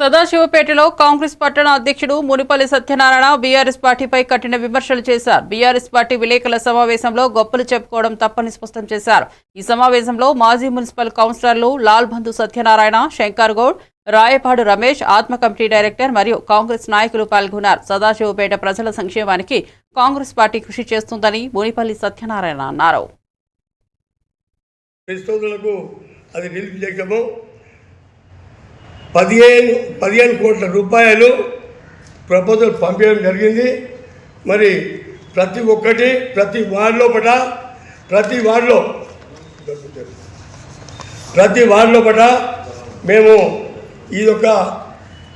సదాశివపేటలో కాంగ్రెస్ పట్టణ అధ్యక్షుడు మునిపల్లి సత్యనారాయణ బీఆర్ఎస్ పార్టీపై కఠిన విమర్శలు చేశారు. బీఆర్ఎస్ పార్టీ విలేకరుల సమావేశంలో గొప్పలు చెప్పుకోవడం తప్పని స్పష్టం చేశారు. ఈ సమావేశంలో మాజీ మున్సిపల్ కౌన్సిలర్లు లాల్ బంధు సత్యనారాయణ శంకర్ గౌడ్ రాయపాడు రమేష్ ఆత్మ కమిటీ డైరెక్టర్ మరియు కాంగ్రెస్ నాయకులు పాల్గొన్నారు. సదాశివపేట ప్రజల సంక్షేమానికి కాంగ్రెస్ పార్టీ కృషి చేస్తుందని మునిపల్లి సత్యనారాయణ అన్నారు. పదిహేను పదిహేను కోట్ల రూపాయలు ప్రపోజల్ పంపించడం జరిగింది. మరి ప్రతి ఒక్కటి ప్రతి వార్డు లోపల ప్రతి వార్డులో ప్రతి వార్డు లోపల మేము ఈ యొక్క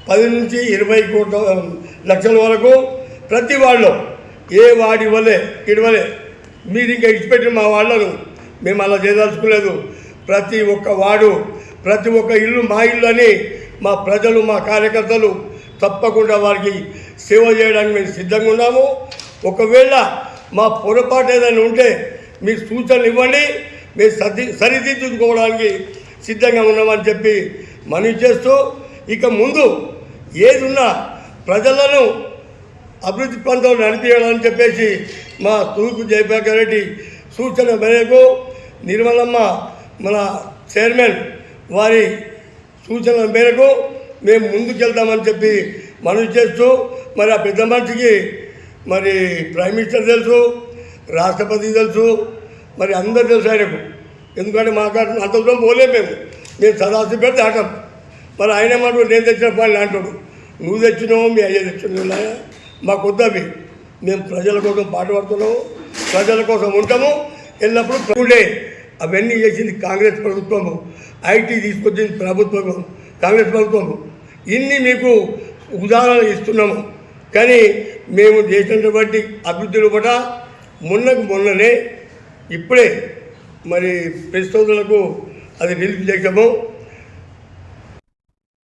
పది నుంచి ఇరవై కోట్ల లక్షల వరకు ప్రతి వార్డులో ఏ వాడి వలె ఇడవలే మీరు ఇంకా ఇచ్చిపెట్టిన మా వాళ్ళను మేము అలా చేయదలుచుకోలేదు. ప్రతి ఒక్క వాడు ప్రతి ఒక్క ఇల్లు మా ఇల్లు అని మా ప్రజలు మా కార్యకర్తలు తప్పకుండా వారికి సేవ చేయడానికి మేము సిద్ధంగా ఉన్నాము. ఒకవేళ మా పొరపాటు ఏదైనా ఉంటే మీరు సూచనలు ఇవ్వండి. మేము సరి సరిదిద్దుకోవడానికి సిద్ధంగా ఉన్నామని చెప్పి మనవి చేస్తూ ఇక ముందు ఏదున్నా ప్రజలను అభివృద్ధి ప్రాంతంలో నడిపించాలని చెప్పేసి మా తూర్పు జయప్రకాష్ రెడ్డి సూచన మేరకు నిర్మలమ్మ మన చైర్మన్ వారి సూచనల మేరకు మేము ముందుకెళ్తామని చెప్పి మనవి చేస్తూ మరి ఆ పెద్ద మనిషికి మరి ప్రైమ్ మినిస్టర్ తెలుసు రాష్ట్రపతి తెలుసు మరి అందరు తెలుసు ఆయనకు. ఎందుకంటే మాకు అంత దూరం పోలేము మేము. మేము సదాసి పెడితే ఆటం మరి ఆయన ఏమంటాడు? నేను తెచ్చిన పని అంటాడు. నువ్వు తెచ్చినావు మీ అయ్య తెచ్చినా మాకు వద్దవి మేము ప్రజల కోసం పాటుపడుతున్నాము ప్రజల కోసం ఉంటాము. ఎల్లప్పుడూ డే అవన్నీ చేసింది కాంగ్రెస్ ప్రభుత్వము ఐటీ తీసుకొచ్చింది ప్రభుత్వము కాంగ్రెస్ ప్రభుత్వము. ఇన్ని మీకు ఉదాహరణలు ఇస్తున్నాము. కానీ మేము చేసినటువంటి అభివృద్ధిలో కూడా మొన్నకు మొన్ననే ఇప్పుడే మరి ప్రస్తుతలకు అది రిలీజ్ చేసాము